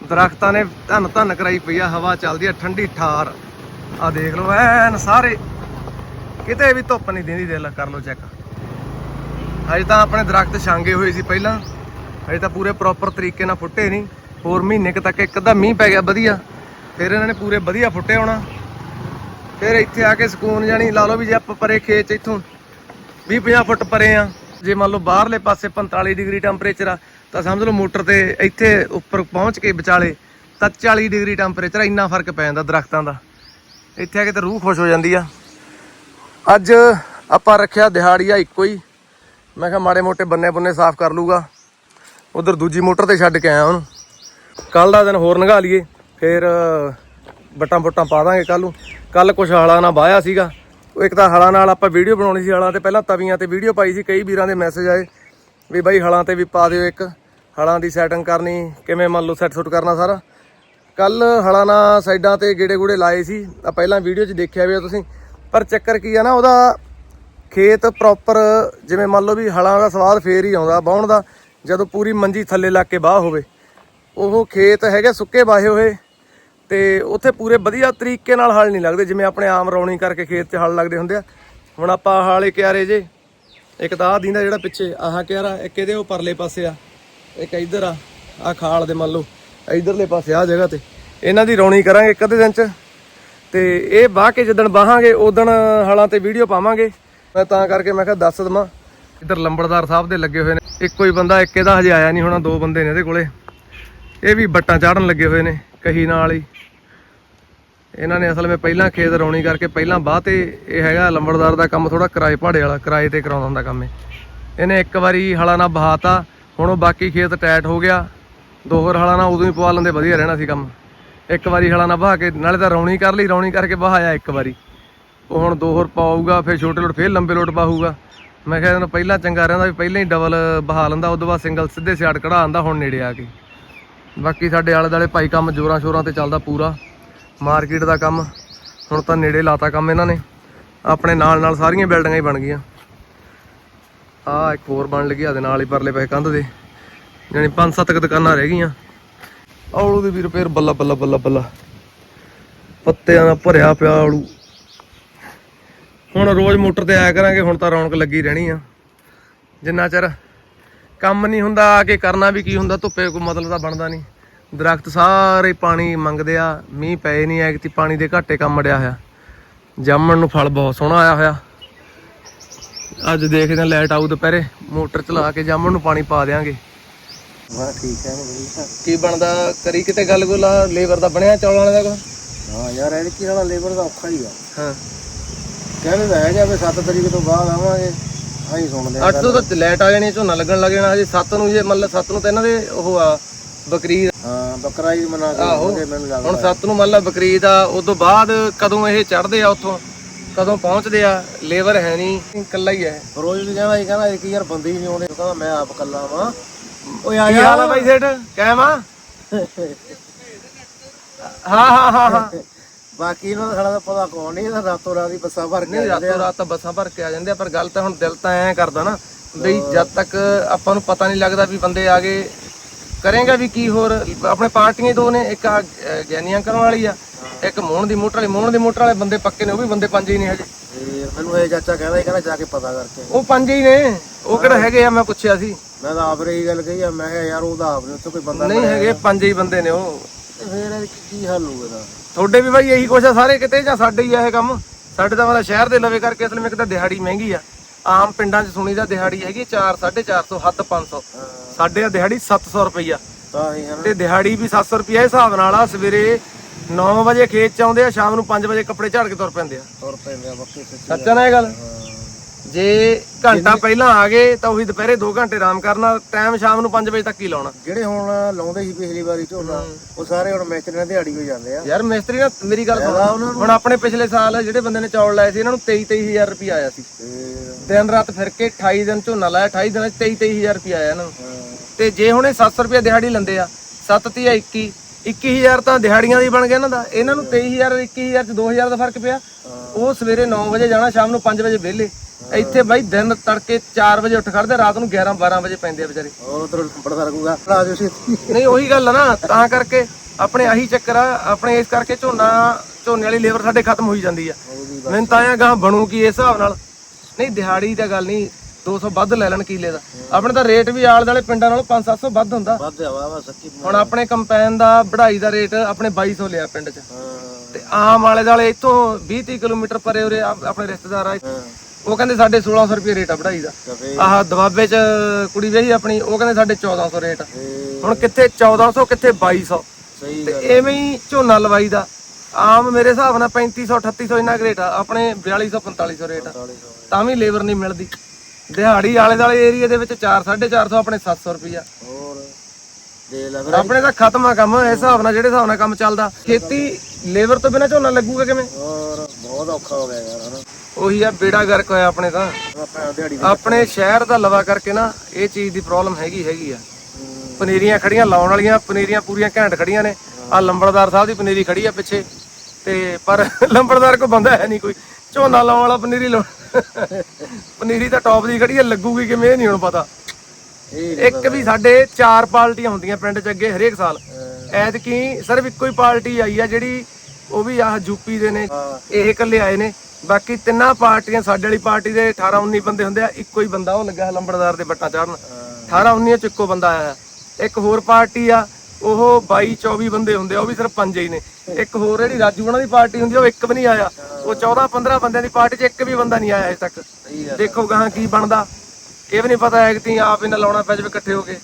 ਦਰਖਤਾਂ ਨੇ ਧੰਨ ਧੰਨ ਕਰਾਈ ਪਈ ਆ, ਹਵਾ ਚੱਲਦੀ ਆ, ਠੰਡੀ ਠਾਰ। ਆ ਦੇਖ ਲਓ, ਐਨ ਸਾਰੇ। ਕਿਤੇ ਵੀ ਧੁੱਪ ਨਹੀਂ ਦਿੰਦੀ, ਦਿਲ ਕਰ ਲਓ ਚੈੱਕ ਅਜੇ ਤਾਂ ਆਪਣੇ ਦਰਖਤ ਛਾਂਗੇ ਹੋਏ ਸੀ ਪਹਿਲਾਂ। ਅਜੇ ਤਾਂ ਪੂਰੇ ਪ੍ਰੋਪਰ ਤਰੀਕੇ ਨਾਲ ਫੁੱਟੇ ਨਹੀਂ। ਹੋਰ ਮਹੀਨੇ ਕੁ ਤੱਕ ਇੱਕ ਅੱਧਾ ਮੀਂਹ ਪੈ ਗਿਆ, ਵਧੀਆ। ਫਿਰ ਇਹਨਾਂ ਨੇ ਪੂਰੇ ਵਧੀਆ ਫੁੱਟੇ ਹੋਣਾ। ਫਿਰ ਇੱਥੇ ਆ ਕੇ ਸਕੂਨ ਜਾਣੀ, ਲਾ ਲਓ ਵੀ ਜੇ ਆਪਾਂ ਪਰੇ ਖੇਤ 'ਚ ਇੱਥੋਂ 20 50 ਫੁੱਟ ਪਰੇ ਆ, ਜੇ ਮੰਨ ਲਓ ਬਾਹਰਲੇ ਪਾਸੇ 45 ਡਿਗਰੀ ਟੈਂਪਰੇਚਰ ਆ, ਤਾਂ ਸਮਝ ਲਓ ਮੋਟਰ ਤੇ ਇੱਥੇ ਉੱਪਰ ਪਹੁੰਚ ਕੇ ਵਿਚਾਲੇ ਤਾਂ 40 ਡਿਗਰੀ ਟੈਂਪਰੇਚਰ ਇੰਨਾ ਫ਼ਰਕ ਪੈ ਜਾਂਦਾ ਦਰਖਤਾਂ ਦਾ। ਇੱਥੇ ਆ ਕੇ ਤਾਂ ਰੂਹ ਖੁਸ਼ ਹੋ ਜਾਂਦੀ ਆ। ਅੱਜ ਆਪਾਂ ਰੱਖਿਆ ਦਿਹਾੜੀਆ ਇੱਕੋ ਹੀ। ਮੈਂ ਕਿਹਾ ਮਾੜੇ ਮੋਟੇ ਬੰਨੇ ਬੰਨੇ ਸਾਫ਼ ਕਰ ਲੂਗਾ ਉਧਰ ਦੂਜੀ ਮੋਟਰ ਤੇ ਛੱਡ ਕੇ ਆਇਆ ਉਹਨੂੰ। ਕੱਲ ਦਾ ਦਿਨ ਹੋਰ ਨਗਾ ਲਈਏ। ਫਿਰ ਬਟਾਂ ਬੁੱਟਾਂ ਪਾ ਦਾਂਗੇ ਕੱਲ ਨੂੰ। ਕੱਲ ਕੁਛ ਹਾਲਾਂ ਨਾਲ ਵਾਇਆ ਸੀਗਾ। ਉਹ ਇੱਕ ਤਾਂ ਹਲਾਂ ਨਾਲ ਆਪਾਂ ਵੀਡੀਓ ਬਣਾਉਣੀ ਸੀ ਹਲਾਂ ਤੇ, ਪਹਿਲਾਂ ਤਵੀਆਂ ਤੇ ਵੀਡੀਓ ਪਾਈ ਸੀ, ਕਈ ਵੀਰਾਂ ਦੇ ਮੈਸੇਜ ਆਏ ਵੀ ਬਾਈ ਹਲਾਂ ਤੇ ਵੀ ਪਾ ਦਿਓ ਇੱਕ। ਹਲਾਂ ਦੀ ਸੈਟਿੰਗ ਕਰਨੀ, ਕਿਵੇਂ ਮੰਨ ਲਓ ਸੈੱਟ ਸੁੱਟ ਕਰਨਾ ਸਾਰਾ। ਕੱਲ ਹਲਾਂ ਨਾਲ ਸਾਈਡਾਂ ਤੇ ਗੇੜੇ ਗੂੜੇ ਲਾਏ ਸੀ। ਆ ਪਹਿਲਾਂ ਵੀਡੀਓ 'ਚ ਦੇਖਿਆ ਵੀ ਆ ਤੁਸੀਂ। ਪਰ ਚੱਕਰ ਕੀ ਆ ਨਾ, ਉਹਦਾ ਖੇਤ ਪ੍ਰੋਪਰ ਜਿਵੇਂ ਮੰਨ ਲਓ ਵੀ ਹਲਾਂ ਦਾ ਸਵਾਦ ਫੇਰ ਹੀ ਆਉਂਦਾ ਬਾਉਣ ਦਾ। ਜਦੋਂ ਪੂਰੀ ਮੰਜੀ ਥੱਲੇ ਲੱਗ ਕੇ ਬਾਹ ਹੋਵੇ। ਉਹ ਖੇਤ ਹੈਗੇ ਸੁੱਕੇ ਬਾਹੇ ਹੋਏ। ਤੇ ਉੱਥੇ ਪੂਰੇ ਵਧੀਆ ਤਰੀਕੇ ਨਾਲ ਹਲ ਨਹੀਂ ਲੱਗਦੇ, ਜਿਵੇਂ ਆਪਣੇ ਆਮ ਰੌਣੀ ਕਰਕੇ ਖੇਤ 'ਚ ਹਲ ਲੱਗਦੇ ਹੁੰਦੇ ਆ। ਹੁਣ ਆਪਾਂ ਹਾਲੇ ਕਿਆਰੇ ਜੇ, ਇੱਕ ਤਾਂ ਆਹ ਦਿੰਦਾ ਜਿਹੜਾ ਪਿੱਛੇ, ਆਹ ਕਿਆਰਾ, ਇੱਕ ਇਹਦੇ ਉਹ ਪਰਲੇ ਪਾਸੇ ਆ, ਇੱਕ ਇੱਧਰ ਆ ਆ ਖਾਲ ਦੇ ਮੰਨ ਲਓ, ਇਧਰਲੇ ਪਾਸੇ ਆ ਜਗ੍ਹਾ ਤੇ। ਇਹਨਾਂ ਦੀ ਰੌਣੀ ਕਰਾਂਗੇ ਇੱਕ ਅੱਧੇ ਦਿਨ 'ਚ। ਤੇ ਇਹ ਬਾਹ ਕੇ ਜਦੋਂ ਬਾਹਾਂਗੇ ਉਦੋਂ ਹਾਲਾਂ ਤੇ ਵੀਡੀਓ ਪਾਵਾਂਗੇ। ਮੈਂ ਤਾਂ ਕਰਕੇ ਮੈਂ ਕਿਹਾ ਦੱਸ ਦਵਾਂ, ਇੱਧਰ ਲੰਬੜਦਾਰ ਸਾਹਿਬ ਦੇ ਲੱਗੇ ਹੋਏ ਨੇ। ਇੱਕੋ ਹੀ ਬੰਦਾ, ਇੱਕ ਇਹਦਾ ਹਜੇ ਆਇਆ ਨਹੀਂ ਹੋਣਾ, ਦੋ ਬੰਦੇ ਨੇ ਇਹਦੇ ਕੋਲੇ। ਇਹ ਵੀ ਬੱਟਾਂ ਚਾੜਨ ਲੱਗੇ ਹੋਏ ਨੇ, ਕਹੀ ਨਾਲ ਹੀ। ਇਹਨਾਂ ਨੇ ਅਸਲ ਵਿੱਚ ਪਹਿਲਾਂ ਖੇਤ ਰੌਣੀ ਕਰਕੇ ਪਹਿਲਾਂ ਬਾਹ ਤੇ ਇਹ ਹੈਗਾ ਲੰਬੜਦਾਰ ਦਾ ਕੰਮ ਥੋੜਾ ਕਿਰਾਏ ਭਾੜੇ ਵਾਲਾ, ਕਿਰਾਏ ਤੇ ਕਰਾਉਂਦਾ ਹੁੰਦਾ ਕੰਮ ਇਹ। ਇਹਨੇ ਇੱਕ ਵਾਰੀ ਹਲਾ ਨਾਲ ਬਹਾਤਾ, ਹੁਣ ਉਹ ਬਾਕੀ ਖੇਤ ਟੈਟ ਹੋ ਗਿਆ। ਦੋ ਹੋਰ ਹਲਾ ਨਾਲ ਉਦੋਂ ਹੀ ਪਵਾ ਲੈਂਦੇ, ਵਧੀਆ ਰਹਿਣਾ ਸੀ ਕੰਮ। ਇੱਕ ਵਾਰੀ ਹਲਾ ਨਾਲ ਬਹਾ ਕੇ, ਨਾਲੇ ਤਾਂ ਰੌਣੀ ਕਰ ਲਈ, ਰੌਣੀ ਕਰਕੇ ਬਹਾਇਆ ਇੱਕ ਵਾਰੀ। ਉਹ ਹੁਣ ਦੋ ਹੋਰ ਪਾਊਗਾ, ਫਿਰ ਛੋਟੇ ਲੋਟ, ਫਿਰ ਲੰਬੇ ਲੋਟ ਪਾਹੂਗਾ ਮੈਂ ਕਿਹਾ ਇਹਨੂੰ ਪਹਿਲਾਂ ਚੰਗਾ ਰਹਿੰਦਾ ਵੀ ਪਹਿਲਾਂ ਹੀ ਡਬਲ ਬਹਾ ਲੈਂਦਾ ਉਦੋਂ ਬਾਅਦ ਸਿੰਗਲ ਸਿੱਧੇ ਸਿਆੜ ਕਢਾ ਆਂਦਾ ਹੁਣ ਨੇੜੇ ਆ ਕੇ। ਬਾਕੀ ਸਾਡੇ ਆਲੇ ਦਾਲੇ ਭਾਈ ਕੰਮ ਜੋਰਾਂ ਸ਼ੋਰਾਂ ਤੇ ਚੱਲਦਾ ਪੂਰਾ। ਮਾਰਕੀਟ ਦਾ ਕੰਮ, ਹੁਣ ਤਾਂ ਨੇੜੇ ਲਾਤਾ ਕੰਮ ਇਹਨਾਂ ਨੇ। ਆਪਣੇ ਨਾਲ ਨਾਲ ਸਾਰੀਆਂ ਬਿਲਡਿੰਗਾਂ ਹੀ ਬਣ ਗਈਆਂ। ਆ ਇੱਕ ਹੋਰ ਬਣ ਲੱਗੀ ਆ ਦੇ ਨਾਲ ਹੀ ਪਰਲੇ ਪਏ ਕੰਧ ਦੇ। ਯਾਨੀ ਪੰਜ ਸੱਤ ਕੁ ਦੁਕਾਨਾਂ ਰਹਿ ਗਈਆਂ। ਔਲੂ ਦੇ ਵੀ ਰਿਪੇਅਰ ਬੱਲਾ ਬੱਲਾ ਬੱਲਾ ਬੱਲਾ। ਪੱਤਿਆਂ ਦਾ ਭਰਿਆ ਪਿਆ ਔਲੂ ਹੁਣ ਰੋਜ਼ ਮੋਟਰ ਤੇ ਆਇਆ ਕਰਾਂਗੇ, ਹੁਣ ਤਾਂ ਰੌਣਕ ਲੱਗੀ ਰਹਿਣੀ ਆ। ਜਿੰਨਾ ਚਿਰ ਕੰਮ ਨਹੀਂ ਹੁੰਦਾ, ਆ ਕੇ ਕਰਨਾ ਵੀ ਕੀ ਹੁੰਦਾ, ਧੁੱਪੇ ਕੋਈ ਮਤਲਬ ਤਾਂ ਬਣਦਾ ਨਹੀਂ। ਦਰਖਤ ਸਾਰੇ ਪਾਣੀ ਮੰਗਦੇ ਆ ਮੀਂਹ ਪਏ ਨਹੀਂ ਐਕਤੀ ਪਾਣੀ ਦੇ ਘਾਟੇ ਕੰਮ ਅੜਿਆ ਹੋਇਆ। ਜਾਮਣ ਨੂੰ ਫਲ ਬਹੁਤ ਸੋਹਣਾ ਆਇਆ ਹੋਇਆ। ਅੱਜ ਦੇਖਦੇ ਹਾਂ ਲਾਈਟ ਆਊ ਦੁਪਹਿਰੇ ਮੋਟਰ ਚਲਾ ਕੇ ਜਾਮਣ ਨੂੰ ਪਾਣੀ ਪਾ ਦੇਾਂਗੇ ਹਾਂ ਠੀਕ ਹੈ ਵਧੀਆ। ਕੀ ਬਣਦਾ ਕਰੀ ਕਿਤੇ ਗੱਲ ਗੋਲਾ ਲੇਬਰ ਦਾ ਬਣਿਆ ਚੌਲਾਂ ਵਾਲੇ ਦਾ ਕੋ ਹਾਂ ਯਾਰ ਇਹ ਕੀ ਵਾਲਾ ਲੇਬਰ ਦਾ ਔਖਾ ਹੀ ਆ। ਹਾਂ। ਕਹਿੰਦੇ ਤਾਂ ਹੈਗਾ ਵੀ 7 ਤਰੀਕ ਤੋਂ ਬਾਅਦ ਆਵਾਂਗੇ ਆਹੀ ਸੁਣਦੇ ਆ ਅੱਠ ਤੋਂ ਤਾਂ ਲਾਈਟ ਆ ਜਾਣੀ ਝੋਨਾ ਲੱਗਣ ਲੱਗ ਜਾਣਾ ਹਜੇ 7 ਨੂੰ ਜੇ ਮਤਲਬ 7 ਨੂੰ ਤਾਂ ਇਹਨਾਂ ਦੇ ਉਹ ਆ ਬਕਰੀਦ ਬੱਕਰਾ ਹੀ ਮਨਾ ਕੇ ਆਹੋ। ਆਵਾਂਗੇ ਮੈਨੂੰ ਲੱਗਦਾ ਹੁਣ 7 ਨੂੰ ਮੰਨ ਲਾ ਬਕਰੀਦ ਆ ਉਸ ਤੋਂ ਬਾਅਦ ਕਦੋਂ ਇਹ ਚੜਦੇ ਆ ਉੱਥੋਂ? ਕਦੋਂ ਪਹੁੰਚਦੇ ਆ? ਲੇਬਰ ਹੈ ਨਹੀਂ ਇਕੱਲਾ ਹੀ ਹੈ। ਰੋਜ਼ ਵੀ ਕਹਿੰਦਾ ਇਹ ਕਹਿੰਦਾ ਇੱਕ ਯਾਰ ਬੰਦੇ ਹੀ ਨਹੀਂ ਆਉਂਦੇ। ਕਹਿੰਦਾ ਮੈਂ ਆਪ ਕੱਲਾ ਵਾਂ। ਓਏ ਆ ਕੀ ਜਾ। ਹਾਲ ਆ ਬਾਈ ਸੇਠ? ਕਾਇਮ ਆ? ਹਾਂ ਹਾਂ ਹਾਂ ਹਾਂ। ਬਾਕੀ ਇਹਨਾਂ ਦਾ ਸਾਡਾ ਤਾਂ ਪਤਾ ਕੌਣ ਨਹੀਂ ਇਹਦਾ ਰਾਤੋਂ ਰਾਤ ਹੀ ਬੱਸਾਂ ਭਰ ਕੇ ਨਹੀਂ ਰਾਤੋਂ ਰਾਤ ਤਾਂ ਬੱਸਾਂ ਭਰ ਕੇ ਆ ਜਾਂਦੇ ਆ ਪਰ ਗੱਲ ਤਾਂ ਹੁਣ ਦਿਲ ਤਾਂ ਐਂ ਕਰਦਾ ਨਾ ਬਈ ਜਦ ਤੱਕ ਆਪਾਂ ਨੂੰ ਪਤਾ ਨਹੀਂ ਲੱਗਦਾ ਵੀ ਬੰਦੇ ਆ ਗਏ ਕਰੇਗਾ ਵੀ ਕੀ ਹੋਰ? ਆਪਣੇ ਪਾਰਟੀਆਂ ਹੀ ਦੋ ਨੇ ਇੱਕ ਆ ਗਿਆਨੀਆਂ ਕਰਨ ਵਾਲੀ ਆ ਇੱਕ ਮੋਹਣ ਦੀ ਮੋਟਰ ਵਾਲੀ। ਮੋਹਣ ਦੀ ਮੋਟਰ ਵਾਲੇ ਬੰਦੇ ਪੱਕੇ ਨੇ ਉਹ ਵੀ ਬੰਦੇ ਪੰਜ ਹੀ ਨੇ ਹਜੇ। ਮੈਨੂੰ ਇਹ ਚਾਚਾ ਕਹਿੰਦਾ ਇਹ ਕਹਿੰਦਾ ਜਾ ਕੇ ਪਤਾ ਕਰਕੇ। ਉਹ ਪੰਜ ਹੀ ਨੇ। ਉਹ ਕਿਹੜਾ ਹੈਗੇ ਆ ਮੈਂ ਪੁੱਛਿਆ ਸੀ। ਮੈਂ ਤਾਂ ਆਪ ਰਹੀ ਗੱਲ ਕਹੀ ਆ ਮੈਂ ਕਿਹਾ ਯਾਰ ਉਹਦਾ ਆਪ ਨਹੀਂ ਉੱਥੇ ਕੋਈ ਬੰਦਾ ਨਹੀਂ ਹੈਗੇ ਪੰਜ ਹੀ ਬੰਦੇ ਨੇ ਉਹ। ਫੇਰ ਇਹ ਕੀ ਹੱਲ ਹੋਊਗਾ ਇਹਦਾ? ਤੁਹਾਡੇ ਵੀ ਬਾਈ ਇਹੀ ਕੁਛ ਆ ਸਾਰੇ ਕਿਤੇ ਜਾਂ ਸਾਡੇ ਹੀ ਆ ਇਹ ਕੰਮ? ਸਾਡੇ ਤਾਂ ਵਾਲਾ ਸ਼ਹਿਰ ਦੇ ਲਵੇ ਕਰਕੇ ਅਸਲ ਵਿੱਚ ਤਾਂ ਦਿਹਾੜੀ ਮਹਿੰਗੀ ਆ। ਆਮ ਪਿੰਡਾਂ 'ਚ ਸੁਣੀ ਦਾ ਦਿਹਾੜੀ ਹੈਗੀ 4 450 ਹੱਦ 500 ਸਾਡੇ ਆ ਦਿਹਾੜੀ 700 ਰੁਪਈਆ। ਤਾਂ ਹੀ ਤੇ ਦਿਹਾੜੀ ਵੀ 700 ਰੁਪਈਆ ਹਿਸਾਬ ਨਾਲ ਆ ਸਵੇਰੇ 9 ਵਜੇ ਖੇਤ 'ਚ ਆਉਂਦੇ ਆ ਸ਼ਾਮ ਨੂੰ 5 ਵਜੇ ਕੱਪੜੇ ਝਾੜ ਕੇ ਤੁਰ ਪੈਂਦੇ ਆ। ਤੁਰ ਪੈਂਦੇ ਆ ਬੱਕੇ ਸੱਚੀ ਸੱਚਾ ਨਾ ਇਹ ਗੱਲ? ਜੇ ਘੰਟਾ ਪਹਿਲਾਂ ਆ ਗਏ ਤਾਂ ਉਹੀ ਦੁਪਹਿਰੇ 2 ਘੰਟੇ ਆਰਾਮ ਕਰਨਾ ਟਾਈਮ ਸ਼ਾਮ ਨੂੰ 5 ਵਜੇ ਤੱਕ ਹੀ ਲਾਉਣਾ। ਜਿਹੜੇ ਹੁਣ ਲਾਉਂਦੇ ਸੀ ਪਿਛਲੀ ਵਾਰੀ ਝੋਨਾ ਉਹ ਸਾਰੇ ਹੁਣ ਨਾਲ ਦਿਹਾੜੀ ਹੋ ਜਾਂਦੇ ਆ। ਯਾਰ ਮਿਸਤਰੀ ਨਾ ਮੇਰੀ ਗੱਲ ਸੁਣ। ਹੁਣ ਆਪਣੇ ਪਿਛਲੇ ਸਾਲ ਜਿਹੜੇ ਬੰਦੇ ਨੇ ਚੌਲ ਲਾਏ ਸੀ ਇਹਨਾਂ ਨੂੰ 23 23000 ਰੁਪਏ ਆਇਆ ਸੀ। ਦਿਨ ਰਾਤ ਫਿਰ ਕੇ 28 ਦਿਨ ਝੋਨਾ ਲਾਇਆ 28 ਦਿਨਾਂ 'ਚ 23 23000 ਰੁਪਏ ਆਇਆ ਇਹਨਾਂ ਨੂੰ। ਤੇ ਜੇ ਹੁਣ ਇਹ 700 ਰੁਪਏ ਦਿਹਾੜੀ ਲੈਂਦੇ ਆ 7 ਤੀਆ 21 21000 ਤਾਂ ਦਿਹਾੜੀਆਂ ਦੀ ਬਣ ਗਿਆ ਇਹਨਾਂ ਦਾ। ਇਹਨਾਂ ਨੂੰ 23000 21000 ਚ 2000 ਦਾ ਫ਼ਰਕ ਪਿਆ। ਉਹ ਸਵੇਰੇ 9 ਵਜੇ ਜਾਣਾ ਸ਼ਾਮ ਨੂੰ 5 ਵਜੇ ਵਿਹਲੇ। ਇੱਥੇ ਬਾਈ ਦਿਨ ਤੜਕੇ 4 ਵਜੇ ਉੱਠ ਖੜਦੇ ਰਾਤ ਨੂੰ 11 12 ਵਜੇ ਪੈਂਦੇ ਆ ਵਿਚਾਰੇ। ਹੋਰ ਉਧਰ ਬੜਾ ਰਕੂਗਾ ਆ ਜੋ ਸੀ ਨਹੀਂ ਉਹੀ ਗੱਲ ਆ ਨਾ ਤਾਂ ਕਰਕੇ ਆਪਣੇ ਆਹੀ ਚੱਕਰ ਆ ਆਪਣੇ ਇਸ ਕਰਕੇ ਝੋਨਾ ਝੋਨੇ ਵਾਲੀ ਲੇਬਰ ਸਾਡੇ ਖਤਮ ਹੋਈ ਜਾਂਦੀ ਆ। ਮੈਨੂੰ ਤਾਂ ਆਇਆ ਗਾਂ ਬਣੂ ਕੀ ਇਸ ਹਿਸਾਬ ਨਾਲ। ਨਹੀਂ ਦਿਹਾੜੀ ਦਾ ਗੱਲ ਨਹੀਂ 200 ਵੱਧ ਲੈ ਲੈਣ ਕੀਲੇ ਦਾ। ਆਪਣੇ ਤਾਂ ਰੇਟ ਵੀ ਆਲੇ ਵਾਲੇ ਪਿੰਡਾਂ ਨਾਲੋਂ 5-700 ਵੱਧ ਹੁੰਦਾ। ਵੱਧ ਆ ਵਾ ਸੱਚੀ ਹੁਣ ਆਪਣੇ ਕੰਪੈਨ ਦਾ ਵਢਾਈ ਦਾ ਰੇਟ ਆਪਣੇ 2200 ਲਿਆ ਪਿੰਡ 'ਚ। ਤੇ ਆਮ ਆਲੇ ਦਾਲੇ ਇੱਥੋਂ 20-30 ਕਿਲੋਮੀਟਰ ਪਰੇ ਉਰੇ ਆ- ਆਪਣੇ ਰਿਸ਼ਤੇਦਾਰ ਆ। ਉਹ ਕਹਿੰਦੇ ਸਾਡੇ 1600 ਰੁਪਏ ਰੇਟ ਆ ਵਢਾਈ ਦਾ। ਆਹ ਦਵਾਬੇ 'ਚ ਕੁੜੀ ਵੇਹੀ ਆਪਣੀ ਉਹ ਕਹਿੰਦੇ ਸਾਡੇ 1400 ਰੇਟ ਆ। ਹੁਣ ਕਿੱਥੇ 1400 ਕਿੱਥੇ 2200 ਸਹੀ ਤੇ ਐਵੇਂ ਹੀ ਝੋਨਾ ਲਵਾਈ ਦਾ। ਆਮ ਮੇਰੇ ਹਿਸਾਬ ਨਾਲ 3500 3800 ਇੰਨਾ ਕੁ ਰੇਟ ਆ। ਆਪਣੇ 4200 4500 ਰੇਟ ਆ। ਤਾਂ ਵੀ ਲੇਬਰ ਨਹੀਂ ਮਿਲਦੀ। ਦਿਹਾੜੀ ਆਲੇ ਦਾਲੇ ਏਰੀਆ ਦੇ ਵਿੱਚ 4 450 ਆਪਣੇ 700 ਰੁਪਈਆ। ਹੋਰ? ਦੇ ਲੈ ਆਪਣੇ ਤਾਂ ਖਤਮ ਆ ਕੰਮ ਇਸ ਹਿਸਾਬ ਨਾਲ ਜਿਹੜੇ ਹਿਸਾਬ ਨਾਲ ਕੰਮ ਚੱਲਦਾ। ਖੇਤੀ ਲੇਬਰ ਤੋਂ ਬਿਨਾ ਝੋਨਾ ਲੱਗੂਗਾ ਕਿਵੇਂ? ਹੋਰ ਬਹੁਤ ਔਖਾ ਹੋ ਗਿਆ ਯਾਰ ਹਨਾ। ਉਹੀ ਆ ਬੇੜਾ ਗਰਕ ਹੋਇਆ ਆਪਣੇ ਤਾਂ। ਆਪਣੇ ਸ਼ਹਿਰ ਦਾ ਲਵਾ ਕਰਕੇ ਨਾ ਇਹ ਚੀਜ਼ ਦੀ ਪ੍ਰੋਬਲਮ ਹੈਗੀ ਹੈਗੀ ਆ। ਪਨੀਰੀਆਂ ਖੜੀਆਂ ਲਾਉਣ ਵਾਲੀਆਂ ਪਨੀਰੀਆਂ ਪੂਰੀਆਂ ਘੈਂਟ ਖੜੀਆਂ ਨੇ। ਆ ਲੰਬੜਦਾਰ ਸਾਹਿਬ ਦੀ ਪਨੀਰੀ ਖੜੀ ਆ ਪਿੱਛੇ। ਤੇ ਪਰ ਲੰਬੜਦਾਰ ਕੋ ਬੰਦਾ ਹੈ ਨਹੀਂ ਕੋਈ। ਝੋਨਾ ਲਾਉਣ ਵਾਲਾ ਪਨੀਰੀ ਲਾਉਣ। ਪਨੀਰੀ ਤਾਂ ਟੌਪ ਦੀ ਖੜੀ ਆ ਲੱਗੂਗੀ ਕਿਵੇਂ ਇਹ ਨਹੀਂ ਹੁਣ ਪਤਾ। ਇੱਕ ਵੀ ਸਾਡੇ ਚਾਰ ਪਾਰਟੀਆਂ ਹੁੰਦੀਆਂ ਪਿੰਡ 'ਚ ਅੱਗੇ ਹਰੇਕ ਸਾਲ। ਐਤਕੀ ਸਿਰਫ ਇੱਕੋ ਹੀ ਪਾਰਟੀ ਆਈ ਆ ਜਿਹੜੀ ਉਹ ਵੀ ਆਹ ਯੂਪੀ ਦੇ ਨੇ। ਇਹ ਇਕੱਲੇ ਆਏ ਨੇ। ਬਾਕੀ ਤਿੰਨਾਂ ਪਾਰਟੀਆਂ ਸਾਡੇ ਵਾਲੀ ਪਾਰਟੀ ਦੇ 18 19 ਬੰਦੇ ਹੁੰਦੇ ਆ ਇੱਕੋ ਹੀ ਬੰਦਾ ਉਹ ਲੱਗਾ ਲੰਬੜਦਾਰ ਦੇ ਬੱਟਾ ਚੜਨ। 18 19 ਚ ਇੱਕੋ ਬੰਦਾ ਆਇਆ। ਇੱਕ ਹੋਰ ਪਾਰਟੀ ਆ ਉਹ 22 24 ਬੰਦੇ ਹੁੰਦੇ ਆ ਉਹ ਵੀ ਸਿਰਫ ਪੰਜ ਹੀ ਨੇ। ਇੱਕ ਹੋਰ ਜਿਹੜੀ ਰਾਜੂ ਉਹਨਾਂ ਦੀ ਪਾਰਟੀ ਹੁੰਦੀ ਆ ਉਹ ਇੱਕ ਵੀ ਨਹੀਂ ਆਇਆ। ਉਹ 14 15 ਬੰਦਿਆਂ ਦੀ ਪਾਰਟੀ 'ਚ ਇੱਕ ਵੀ ਬੰਦਾ ਨਹੀਂ ਆਇਆ ਅਜੇ ਤੱਕ। ਦੇਖੋ ਗਾਹਾਂ ਕੀ ਬਣਦਾ। ਇਹ ਵੀ ਨਹੀਂ ਪਤਾ ਹੈ ਕਿ ਤੀ ਆਪ ਇਹਨਾਂ ਲਾਉਣਾ ਪੈ ਜਾਵੇ ਇਕੱਠੇ ਹੋ ਕੇ।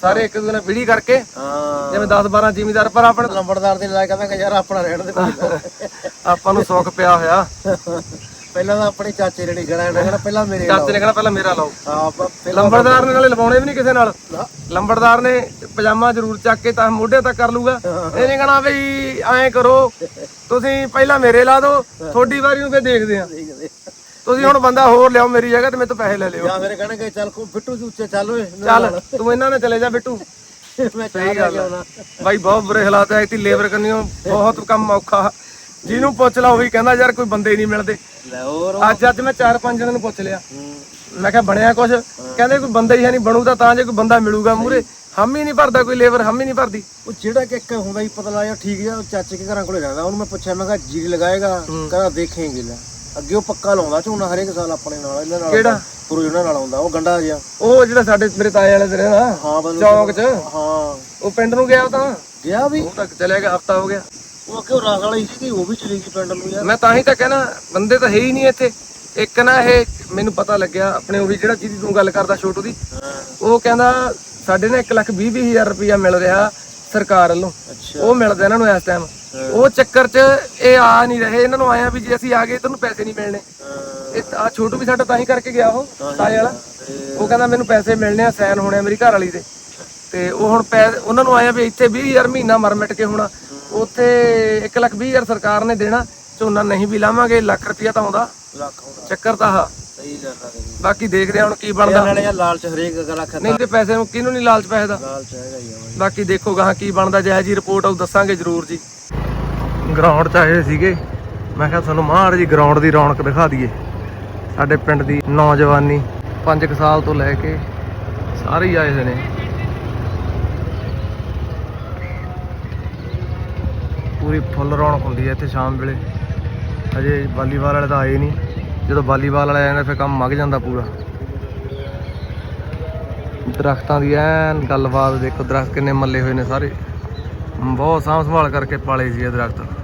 ਸਾਰੇ ਇੱਕ ਦੂਜੇ ਨਾਲ ਵਿੜੀ ਕਰਕੇ ਹਾਂ। ਜਿਵੇਂ 10 12 ਜ਼ਿਮੀਦਾਰ ਪਰ ਆਪਣੇ ਲੰਬੜਦਾਰ ਦੇ ਲਾ ਕਹਿੰਦਾ ਯਾਰ ਆਪਣਾ ਰਹਿਣ ਦੇ ਆਪਾਂ ਨੂੰ ਸੁੱਖ ਪਿਆ ਹੋਇਆ। ਪਹਿਲਾਂ ਤਾਂ ਆਪਣੇ ਚਾਚੇ ਜਿਹੜੇ ਗੜਾ ਕਹਿੰਦਾ ਪਹਿਲਾਂ ਮੇਰੇ ਚਾਚੇ ਨੇ ਕਹਿਣਾ ਪਹਿਲਾਂ ਮੇਰਾ ਲਾਓ। ਆਪ ਪਹਿਲਾਂ ਲੰਬੜਦਾਰ ਨੇ ਨਾਲੇ ਲਵਾਉਣੇ ਵੀ ਨਹੀਂ ਕਿਸੇ ਨਾਲ। ਲੰਬੜਦਾਰ ਨੇ ਪਜਾਮਾ ਜ਼ਰੂਰ ਚੱਕ ਕੇ ਤਾਂ ਮੋਢੇ ਤੱਕ ਕਰ ਲੂਗਾ ਇਹ ਨਹੀਂ ਕਹਣਾ ਬਈ ਐਂ ਕਰੋ ਤੁਸੀਂ ਪਹਿਲਾਂ ਮੇਰੇ ਲਾ ਦਿਓ ਤੁਹਾਡੀ ਵਾਰੀ ਨੂੰ ਫੇਰ ਦੇਖਦੇ ਆ ਤੁਸੀਂ ਹੁਣ ਬੰਦਾ ਹੋਰ ਲਿਆਓ ਮੇਰੀ ਜਗ੍ਹਾ ਤੇ ਮੇਰੇ ਤੋਂ ਪੈਸੇ ਲੈ ਲਿਓ। ਜਾਂ ਫਿਰ ਕਹਿਣਗੇ ਚੱਲ ਕੋ ਫਿੱਟੂ ਜੀ ਉੱਚੇ ਚੱਲ ਓਏ ਚੱਲ ਤੂੰ ਇਹਨਾਂ ਨਾਲ ਚਲੇ ਜਾ ਬਿੱਟੂ। ਮੈਂ ਸਹੀ ਗੱਲ ਆ। ਬਾਈ ਬਹੁਤ ਬੁਰੇ ਹਾਲਾਤ ਐ ਇਤੀ ਲੇਬਰ ਕਰਨੀ ਬਹੁਤ ਕੰਮ ਔਖਾ। ਜਿਹਨੂੰ ਪੁੱਛ ਲਾ ਉਹੀ ਕਹਿੰਦਾ ਯਾਰ ਕੋਈ ਬੰਦੇ ਹੀ ਨਹੀਂ ਮਿਲਦੇ। ਲੈ ਹੋਰ ਅੱਜ ਅੱਜ ਮੈਂ ਚਾਰ ਪੰਜ ਜਣਾਂ ਨੂੰ ਪੁੱਛ ਲਿਆ। ਮੈਂ ਕਿਹਾ ਬਣਿਆ ਕੁਛ? ਕਹਿੰਦੇ ਕੋਈ ਬੰਦਾ ਹੀ ਹੈ ਨਹੀਂ ਬਣੂਗਾ ਤਾਂ ਜੇ ਕੋਈ ਬੰਦਾ ਮਿਲੂਗਾ ਮੂਰੇ ਹਮ ਹੀ ਨਹੀਂ ਭਰਦਾ ਕੋਈ ਲੇਬਰ ਹਮ ਹੀ ਨਹੀਂ ਭਰਦੀ। ਉਹ ਜਿਹੜਾ ਕਿ ਇੱਕ ਹੁੰਦਾ ਹੀ ਪਤਲਾ ਜਿਹਾ ਠੀਕ ਜਿਹਾ ਉਹ ਚਾਚੇ ਕੇ ਘਰਾਂ ਕੋਲੇ ਰਹਿੰਦਾ ਉਹਨੂੰ ਮੈਂ ਪੁੱਛਿਆ ਮੈਂ ਕਿਹਾ ਜੀਰੀ ਲਗਾਏਗਾ? ਕਹਿੰਦਾ ਦੇਖੇਂਗੇ ਲੈ। ਅੱਗੇ ਉਹ ਪੱਕਾ ਲਾਉਂਦਾ ਝੋਨਾ ਹਰੇਕ ਸਾਲ ਆਪਣੇ ਨਾਲ ਇਹਨਾਂ ਨਾਲ ਕਿਹੜਾ? ਪੁਰੂ ਇਹਨਾਂ ਨਾਲ ਆਉਂਦਾ ਉਹ ਗੰਡਾ ਜਿਹਾ। ਉਹ ਜਿਹੜਾ ਸਾਡੇ ਮੇਰੇ ਤਾਏ ਵਾਲੇ ਤੇਰੇ ਨਾ ਹਾਂ ਬੰਦੇ ਚੌਂਕ 'ਚ? ਹਾਂ। ਉਹ ਪਿੰਡ ਨੂੰ ਗਿਆ ਉਹ ਤਾਂ? ਗਿਆ ਵੀ। ਉਹ ਤੱਕ ਚਲਿਆ ਗਿਆ ਹਫਤਾ ਹੋ ਗਿਆ। ਉਹ ਅੱਗੇ ਉਹ ਰਾਸ ਵਾਲੀ ਸੀ ਉਹ ਵੀ ਚਲੀ ਗਈ ਪਿੰਡ ਨੂੰ ਯਾਰ। ਮੈਂ ਤਾਂ ਹੀ ਤਾਂ ਕਹਿਣਾ ਬੰਦੇ ਤਾਂ ਹੈ ਹੀ ਨਹੀਂ ਇੱਥੇ। ਇੱਕ ਨਾ ਇਹ ਮੈਨੂੰ ਪਤਾ ਲੱਗਿਆ ਆਪਣੇ ਉਹ ਵੀ ਜਿਹੜਾ ਜਿਹਦੀ ਤੂੰ ਗੱਲ ਕਰਦਾ ਛੋਟੂ ਦੀ ਹਾਂ। ਉਹ ਕਹਿੰਦਾ ਸਾਡੇ ਨਾ 1 ਲੱਖ 20 ਵੀਹ ਹਜ਼ਾਰ ਰੁਪਇਆ ਮਿਲ ਰਿਹਾ ਸਰਕਾਰ ਵੱਲੋਂ। ਅੱਛਾ। ਉਹ ਮਿਲਦਾ ਇਹਨਾਂ ਨੂੰ ਇਸ ਟਾਈਮ ਉਹ ਚੱਕਰ 'ਚ ਇਹ ਆ ਨਹੀਂ ਰਹੇ ਇਹਨਾਂ ਨੂੰ ਆਇਆ ਵੀ ਜੇ ਅਸੀਂ ਆ ਗਏ ਤੁਹਾਨੂੰ ਪੈਸੇ ਨਹੀਂ ਮਿਲਣੇ। ਹਾਂ, ਇਹ ਆ ਛੋਟੂ ਵੀ ਸਾਡਾ ਤਾਂ ਹੀ ਕਰਕੇ ਗਿਆ ਉਹ ਹੀ। ਤਾਏ ਵਾਲਾ। ਉਹ ਕਹਿੰਦਾ ਮੈਨੂੰ ਪੈਸੇ ਮਿਲਣੇ ਆ ਸਾਈਨ ਹੋਣੇ ਆ ਮੇਰੀ ਘਰ ਵਾਲੀ ਦੇ। ਤੇ ਉਹ ਹੁਣ ਪੈ ਉਹਨਾਂ ਨੂੰ ਆਇਆ ਵੀ ਇੱਥੇ 20000 ਮਹੀਨਾ ਮਰ ਮਿਟ ਕੇ ਹੋਣਾ। ਉੱਥੇ 1 ਲੱਖ 20 ਹਜ਼ਾਰ ਸਰਕਾਰ ਨੇ ਦੇਣਾ ਝੋਨਾ ਨਹੀਂ ਵੀ ਲਾਵਾਂਗੇ ਲੱਖ ਰੁਪਇਆ ਤਾਂ ਆਉਂਦਾ। ਲੱਖ ਚੱਕਰ ਤਾਂ ਆ ਸਹੀ ਗੱਲ ਆ ਤੇਰੀ। ਬਾਕੀ ਦੇਖਦੇ ਆ ਹੁਣ ਕੀ ਬਣਦਾ। ਨਾਲੇ ਯਾਰ ਲਾਲਚ ਹਰੇਕ ਗੱਲ ਖਤਾ। ਨਹੀਂ ਤੇ ਪੈਸੇ ਨੂੰ ਕਿਹਨੂੰ ਨਹੀਂ ਲਾਲਚ ਪੈਸੇ। ਦਾ ਲਾਲਚ ਹੈਗਾ ਹੀ ਬਾਕੀ ਦੇਖੋ ਗਾਹਾਂ ਕੀ ਬਣਦਾ ਜੀ ਰਿਪੋਰਟ ਆਉ ਦੱਸਾਂਗੇ ਜ਼ਰੂਰ ਜੀ। ਗਰਾਊਂਡ 'ਚ ਆਏ ਸੀਗੇ। ਮੈਂ ਕਿਹਾ ਤੁਹਾਨੂੰ ਮਾੜ ਜੀ ਗਰਾਊਂਡ ਦੀ ਰੌਣਕ ਦਿਖਾ ਦਈਏ। ਸਾਡੇ ਪਿੰਡ ਦੀ ਨੌਜਵਾਨੀ 5 ਸਾਲ ਤੋਂ ਲੈ ਕੇ ਸਾਰੇ ਹੀ ਆਏ ਹੋਏ ਨੇ। ਪੂਰੀ ਫੁੱਲ ਰੌਣਕ ਹੁੰਦੀ ਹੈ ਇੱਥੇ ਸ਼ਾਮ ਵੇਲੇ। ਅਜੇ ਵਾਲੀਬਾਲ ਵਾਲੇ ਤਾਂ ਆਏ ਨਹੀਂ। ਜਦੋਂ ਵਾਲੀਬਾਲ ਵਾਲੇ ਆਏ ਨੇ ਫਿਰ ਕੰਮ ਮੱਗ ਜਾਂਦਾ ਪੂਰਾ। ਦਰਖਤਾਂ ਦੀ ਐਨ ਗੱਲਬਾਤ ਦੇਖੋ, ਦਰਖਤ ਕਿੰਨੇ ਮੱਲੇ ਹੋਏ ਨੇ ਸਾਰੇ। ਬਹੁਤ ਸਾਂਭ ਸੰਭਾਲ ਕਰਕੇ ਪਾਲੇ ਸੀ ਇਹ ਦਰਖਤ।